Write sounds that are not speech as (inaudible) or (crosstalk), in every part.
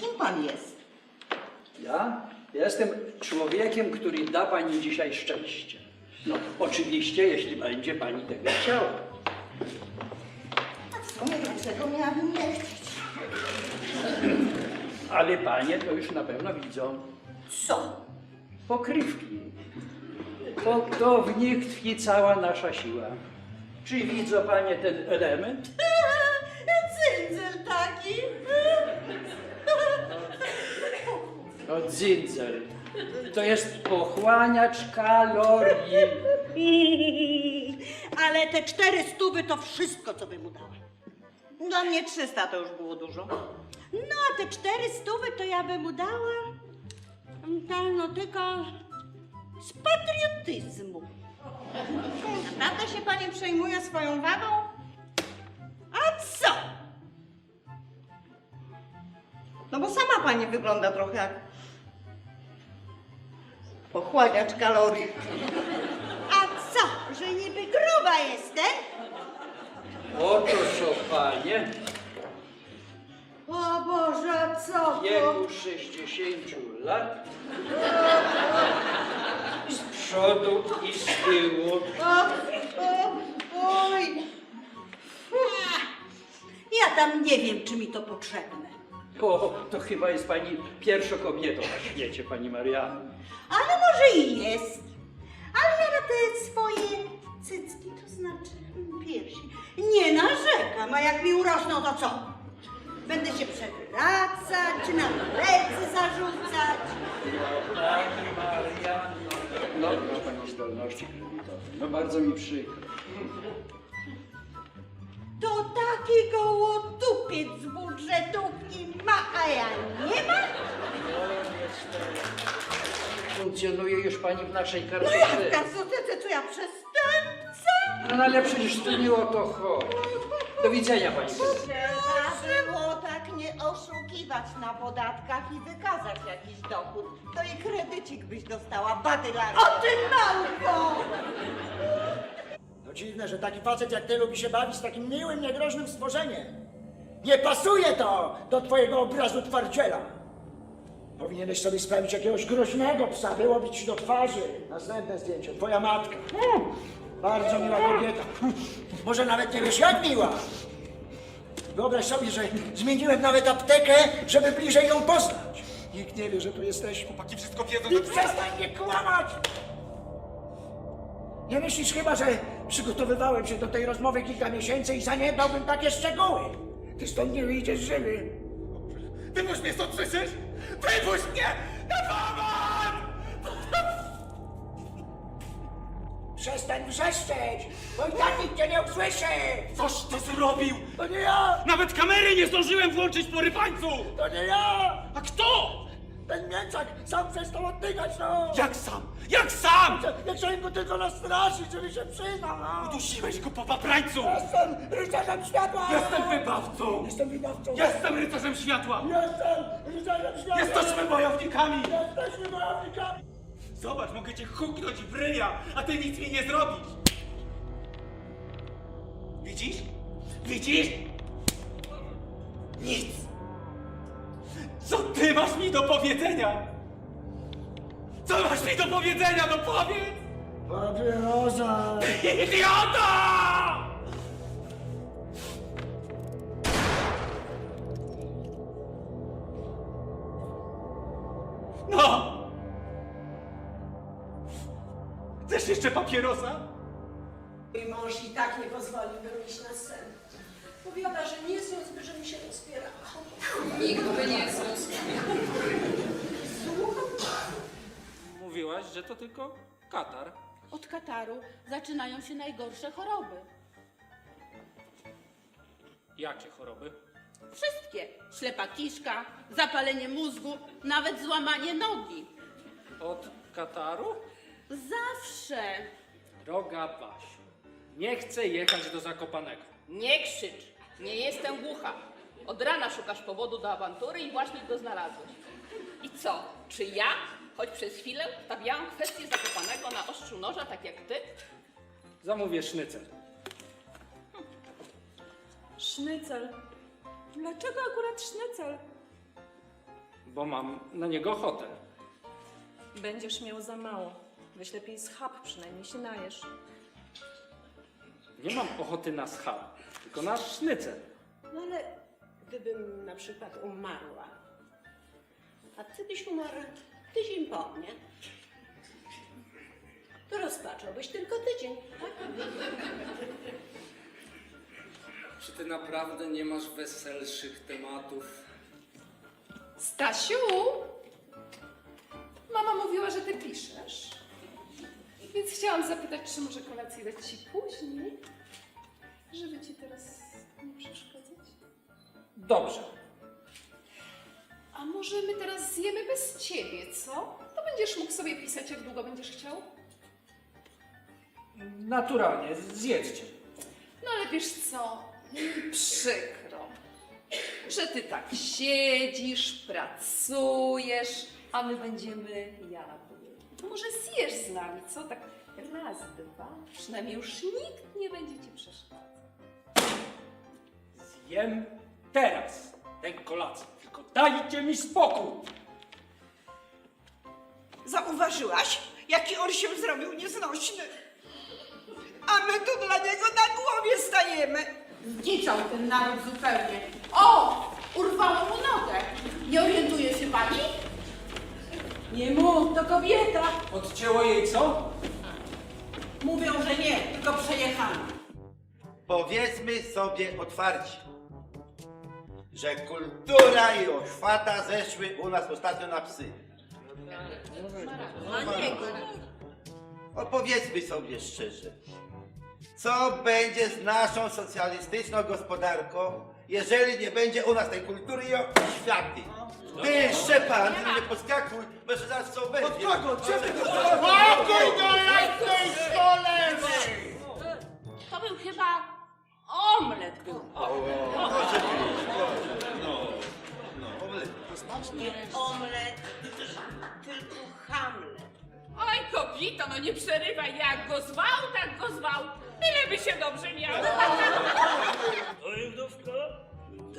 Kim pan jest? Ja jestem człowiekiem, który da pani dzisiaj szczęście. No, oczywiście, jeśli będzie pani tego chciała. A w sumie dlaczego miałabym nie chcieć? Ale panie to już na pewno widzą Co? pokrywki. To, to w nich tkwi cała nasza siła. Czy widzą panie ten element? Dzyndzel. To jest pochłaniacz kalorii. (laughs) Ale te cztery stówy to wszystko, co bym mu dała. Dla mnie 300 to już było dużo. No, a te cztery stówy to ja bym mu dała. Tak, no tylko z patriotyzmu. Naprawdę się pani przejmuje swoją wagą? A co? No bo sama pani wygląda trochę jak pochłaniacz kalorii. A co, że niby gruba jestem? Oto są panie O Boże, co w to? wieku 60 lat. Z przodu i z tyłu. O, o, oj. Ja tam nie wiem, czy mi to potrzebne. O, to chyba jest pani pierwszą kobietą na świecie, pani Mariano. Ale może i jest. Ale ja na te swoje cycki, to znaczy piersi, nie narzekam. A jak mi urosną, to co? Będę się przewracać, czy na plecy zarzucać? Pani Mariano. No, ma pani zdolności kredytowe. No bardzo mi przykro. To taki gołotupiec budżetówki ma, a ja nie mam? Funkcjonuje już pani w naszej No kartce. jak ta co, co, ja przestępca? No ale przecież tu nie o to chodzi. Do widzenia pani prezes. Trzeba było tak nie oszukiwać na podatkach i wykazać jakiś dochód. To i kredycik byś dostała, badylarz. O ty małpo! No dziwne, że taki facet jak ty lubi się bawić z takim miłym, niegroźnym stworzeniem. Nie pasuje to do twojego obrazu twardziela. Powinieneś sobie sprawić jakiegoś groźnego psa, wyłowić ci do twarzy. Następne zdjęcie, twoja matka. Bardzo miła kobieta. Może nawet nie wiesz jak miła. Wyobraź sobie, że zmieniłem nawet aptekę, żeby bliżej ją poznać. Nikt nie wie, że tu jesteśmy. Chłopaki wszystko wiedzą, I przestań mnie kłamać! Nie myślisz chyba, że przygotowywałem się do tej rozmowy kilka miesięcy i zaniedbałbym takie szczegóły? Ty stąd nie wyjdziesz żywy. Wypuść mnie stąd, słyszysz? Wypuść mnie! Pomoc! Przestań wrzeszczeć, tak nikt cię nie usłyszy! Coś ty zrobił! To nie ja! Nawet kamery nie zdążyłem włączyć po rybańcu! To nie ja! A kto? Ten mięczak sam przestał oddychać, no! Jak sam? Jak sam? Ja chciałem go tylko nastraszyć, żeby się przyznał, no! Udusiłeś go po paprańcu! Jestem rycerzem światła! Jestem wybawcą! Jestem wybawcą! Jestem rycerzem światła! Jestem rycerzem światła! Jesteśmy bojownikami! Jesteśmy wojownikami! Zobacz, mogę cię huknąć w ryja, a ty nic mi nie zrobisz! Widzisz? Widzisz? Nic! Co ty masz mi do powiedzenia? Co masz mi do powiedzenia, no powiedz! Papierosa! Idiota! No! Chcesz jeszcze papierosa? Mój mąż i tak nie pozwolił wyjść na scenę. Powiada, że nie zniósłby, że mi się rozpierała. Nikt by nie zniósł. Mówiłaś, że to tylko katar. Od kataru zaczynają się najgorsze choroby. Jakie choroby? Wszystkie. Ślepa kiszka, zapalenie mózgu, nawet złamanie nogi. Od kataru? Zawsze. Droga Basiu, nie chcę jechać do Zakopanego. Nie krzycz, nie jestem głucha. Od rana szukasz powodu do awantury i właśnie go znalazłeś. I co, czy ja, choć przez chwilę, stawiałam kwestię zakopanego na ostrzu noża, tak jak ty? Zamówię sznycel. Sznycel. Dlaczego akurat sznycel? bo mam na niego ochotę. Będziesz miał za mało. Weź lepiej schab, przynajmniej się najesz. Nie mam ochoty na schab, tylko na sznycel. No ale gdybym na przykład umarła, a ty byś umarł tydzień po mnie, to rozpaczałbyś tylko tydzień, tak? Czy ty naprawdę nie masz weselszych tematów? Stasiu! Mama mówiła, że ty piszesz. Więc chciałam zapytać, czy może kolację dać ci później, żeby ci teraz nie przeszkadzać? Dobrze. A może my teraz zjemy bez ciebie, co? To będziesz mógł sobie pisać, jak długo będziesz chciał. Naturalnie, zjedzcie. No ale wiesz co? Mi Przykro, że ty tak siedzisz, pracujesz, a my będziemy jadły. To może zjesz z nami, co? Tak raz, dwa. Przynajmniej już nikt nie będzie ci przeszkadzał. Zjem teraz tę kolację, tylko dajcie mi spokój. Zauważyłaś, jaki on się zrobił nieznośny? A my tu dla niego na głowie stajemy. Zdziczał ten naród zupełnie. O! Urwało mu nogę. Nie orientuje się pani? Nie mów, to kobieta. Odcięło jej co? Mówią, że nie, tylko przejechana. Powiedzmy sobie otwarcie, że kultura i oświata zeszły u nas ostatnio na psy. Niego. Opowiedzmy sobie szczerze, co będzie z naszą socjalistyczną gospodarką, jeżeli nie będzie u nas tej kultury i oświaty? Ty, Szczepan, ty nie podskakuj, bo jeszcze zaraz co będzie. Od kogo? Spokój do jasnej stolewej! To był chyba omlet był. Nie omlet, tylko Hamlet. Oj, kobito, no nie przerywaj, jak go zwał, tak go zwał. Tyle by się dobrze miało. Oj, wdówko,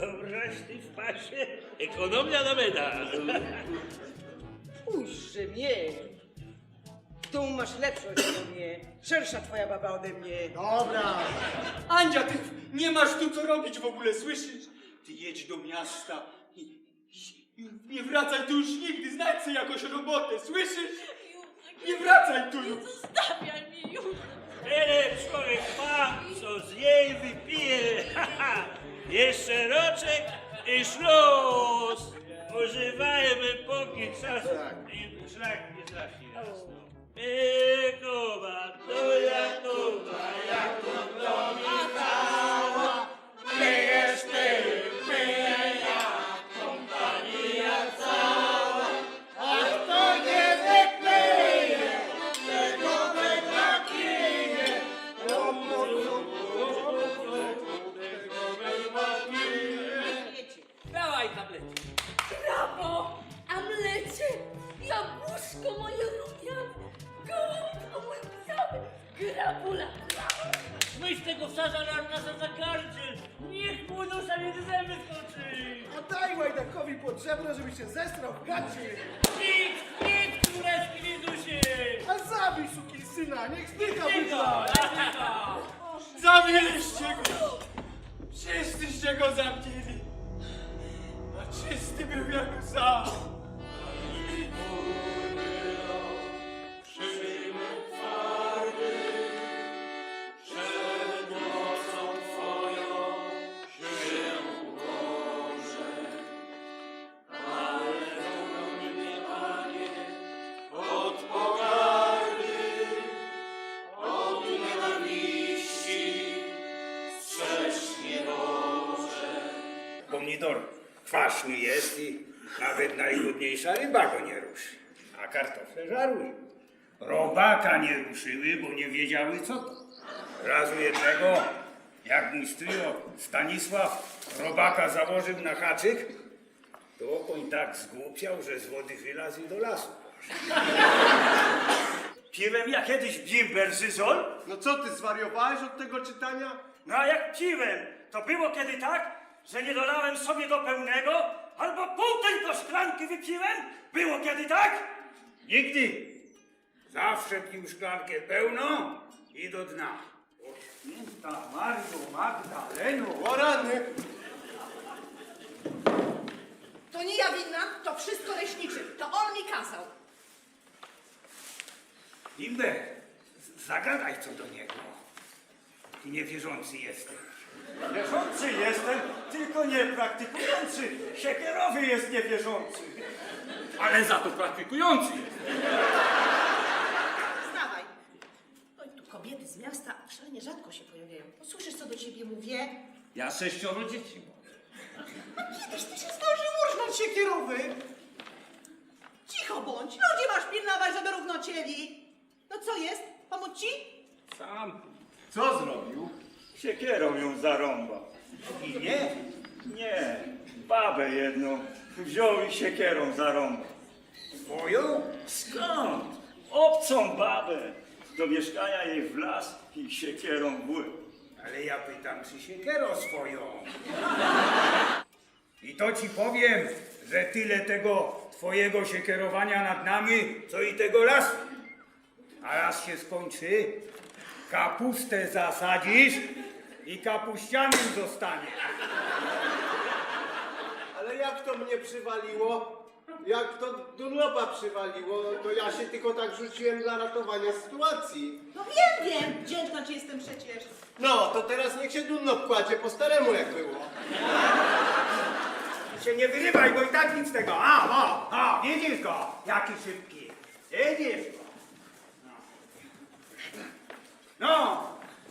dobraś ty w pasie. Ekonomia na medal. Spójrzże mnie. Tu masz lepszą ode mnie. Szersza twoja baba ode mnie. Dobra, Andzia, ty nie masz tu co robić w ogóle, słyszysz? Ty jedź do miasta i, i, i nie wracaj tu już nigdy, znajdź sobie jakąś robotę, słyszysz? Nie wracaj tu już! Zostawiaj mi już. Tyle człowiek ma, co z jej wypije. (laughs) Jeszcze roczek i śluz. Używajmy póki czas i szlak nie trafi nas. Jakuba, do Jakuba, Jakub do Michała. Ty, myję Zabij syna, niech zdycha bydla. Zamknęliście go! Wszyscyście go zamknęli! A czysty był jak łza! Pomidor kwaśny jest i nawet najgodniejsza ryba go nie ruszy. A kartofle żarły. Robaka nie ruszyły, bo nie wiedziały co to. Razu jednego, jak mój stryjo Stanisław robaka założył na haczyk, to on tak zgłupiał, że z wody wylazł i do lasu poszedł. Piłem ja kiedyś bimberzyzol, No co ty, zwariowałeś od tego czytania? no a jak piłem, to było kiedy tak, że nie dolałem sobie do pełnego, albo pół tylko szklanki wypiłem? Było kiedy tak? Nigdy. Zawsze pił szklankę pełną i do dna. O święta Mario Magdaleno. O rany! To nie ja winna, to wszystko leśniczy. To on mi kazał. Imbek, zagadaj co do niego. Ty niewierzący jesteś. Wierzący jestem, tylko nie praktykujący. Siekierowy jest niewierzący. Ale za to praktikujący jest. Wstawaj. No i tu kobiety z miasta szalenie rzadko się pojawiają. No, słyszysz, co do ciebie mówię? Ja sześcioro dzieci mam. Kiedyś ty się zdążył urżnąć siekierowy. Cicho bądź. Ludzi masz pilnować, żeby równo cieli. No co jest? Pomóc ci? Sam. Co zrobił? Siekierą ją zarąbał. I nie? Nie. Babę jedną wziął i siekierą zarąbał. Twoją? Skąd? Obcą babę. Do mieszkania jej w las i siekierą w łeb. Ale ja pytam, czy siekierą swoją? I to ci powiem, że tyle tego twojego siekierowania nad nami, co i tego lasu. A raz się skończy, kapustę zasadzisz i kapuścianem zostaniesz. Ale jak to mnie przywaliło? Jak to Dunlopa przywaliło, to ja się tylko tak rzuciłem dla ratowania sytuacji. No wiem, wiem. Wdzięczna ci jestem przecież. No, to teraz niech się Dunlop kładzie po staremu jak było. się nie wyrywaj, bo i tak nic z tego. A, o, o, widzisz go, jaki szybki. Widzisz go. No,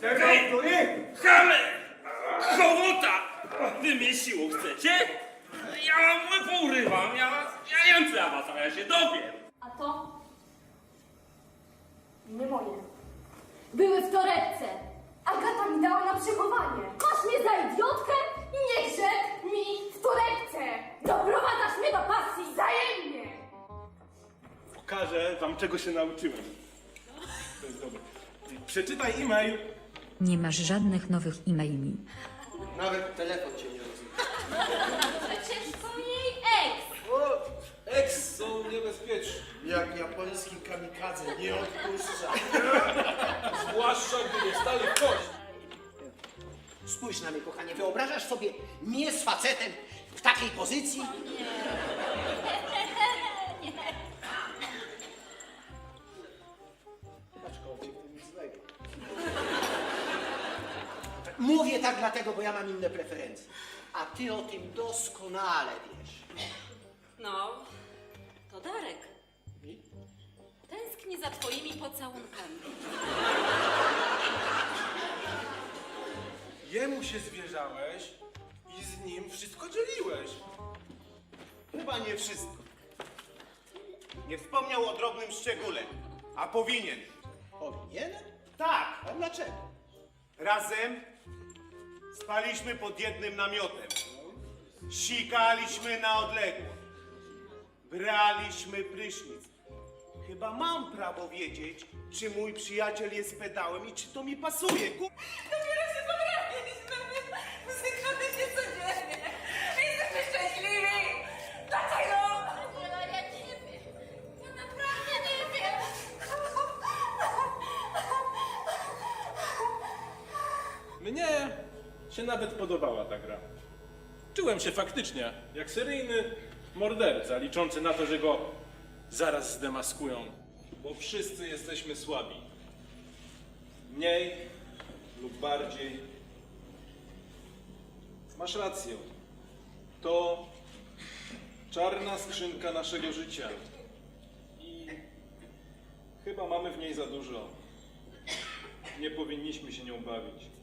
no tego, który? Ale hołota! Wy mnie siłą chcecie? Ja wam łeb urywam, ja, ja wiem co ja was, ale ja się dowiem. A to? Nie moje. Były w torebce. Agata mi dała na przechowanie. Masz mnie za idiotkę? Niechże mi w torebce. Doprowadzasz mnie do pasji wzajemnie. Pokażę wam, czego się nauczyłem. To jest dobre. Przeczytaj e-mail. Nie masz żadnych nowych e-maili. Nawet telefon cię nie rozumie. Przecież to jej ex. O, ex są niebezpieczni. Jak japoński kamikadze nie odpuszcza. Zwłaszcza, gdy dostali w kość. Spójrz na mnie, kochanie, wyobrażasz sobie mnie z facetem w takiej pozycji? Tak dlatego, bo ja mam inne preferencje. A ty o tym doskonale wiesz. No, to Darek. Tęskni za twoimi pocałunkami. Jemu się zwierzałeś i z nim wszystko dzieliłeś. Chyba nie wszystko. Nie wspomniał o drobnym szczególe, a powinien. Powinien? Tak, A dlaczego? razem spaliśmy pod jednym namiotem. Sikaliśmy na odległość. Braliśmy prysznic. Chyba mam prawo wiedzieć, czy mój przyjaciel jest pedałem i czy to mi pasuje. Ku- Dopiero się pobraliśmy. Zygmunt się nawet podobała ta gra. Czułem się faktycznie jak seryjny morderca, liczący na to, że go zaraz zdemaskują, bo wszyscy jesteśmy słabi. Mniej lub bardziej. Masz rację. To czarna skrzynka naszego życia. I chyba mamy w niej za dużo. Nie powinniśmy się nią bawić.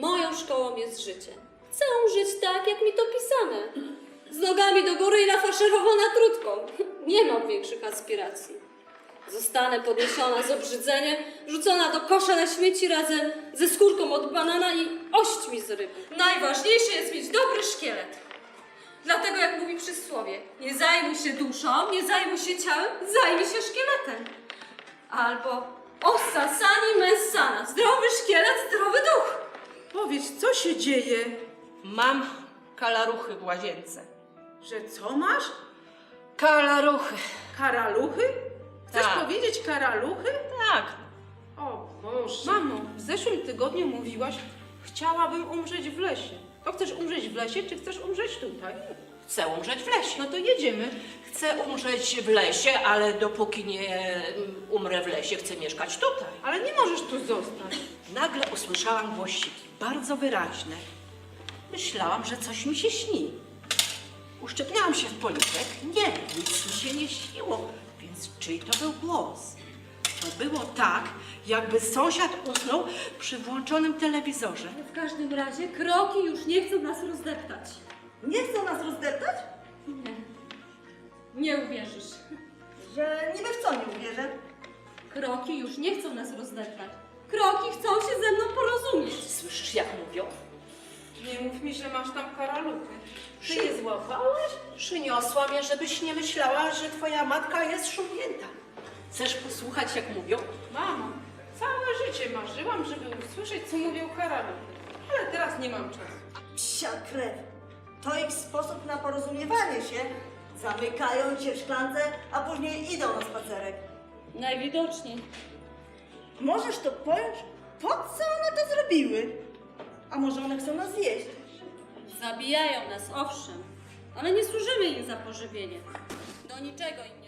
Moją szkołą jest życie. Chcę żyć tak, jak mi to pisane. Z nogami do góry i nafaszerowana trutką. Nie mam większych aspiracji. Zostanę podniesiona z obrzydzeniem, rzucona do kosza na śmieci razem ze skórką od banana i ośćmi z ryby. Najważniejsze jest mieć dobry szkielet. Dlatego, jak mówi przysłowie, nie zajmuj się duszą, nie zajmuj się ciałem, zajmij się szkieletem. Albo ossa sani mens sana, zdrowy szkielet, zdrowy duch. Powiedz, co się dzieje? Mam kalaruchy w łazience. Że co masz? Kalaruchy. Karaluchy? Chcesz Tak. powiedzieć karaluchy? Tak. O Boże. Mamo, w zeszłym tygodniu mówiłaś, chciałabym umrzeć w lesie. To chcesz umrzeć w lesie, czy chcesz umrzeć tutaj? Chcę umrzeć w lesie. No to jedziemy. Chcę umrzeć w lesie, ale dopóki nie mm, umrę w lesie, chcę mieszkać tutaj. Ale nie możesz tu zostać. Nagle usłyszałam głosiki, bardzo wyraźne. Myślałam, że coś mi się śni. Uszczepniałam się w policzek. Nie, nic mi się nie śniło. Więc czyj to był głos? To było tak, jakby sąsiad usnął przy włączonym telewizorze. W każdym razie kroki już nie chcą nas rozdeptać. Nie chcą nas rozdeptać? Nie. Nie uwierzysz. Że niby w co nie uwierzę? Kroki już nie chcą nas rozdeptać. Kroki chcą się ze mną porozumieć. Słyszysz, jak mówią? Nie mów mi, że masz tam karaluchy. Ty je złapałaś? Przyniosłam je, żebyś nie myślała, że twoja matka jest szumnięta. Chcesz posłuchać, jak mówią? Mamo, całe życie marzyłam, żeby usłyszeć, co mówią karaluchy. Ale teraz nie mam czasu. Psia krew. To ich sposób na porozumiewanie się. Zamykają cię w szklance, a później idą na spacerek. Najwidoczniej. Możesz to pojąć? Po co one to zrobiły? A może one chcą nas zjeść? Zabijają nas, owszem, ale nie służymy im za pożywienie. Do niczego im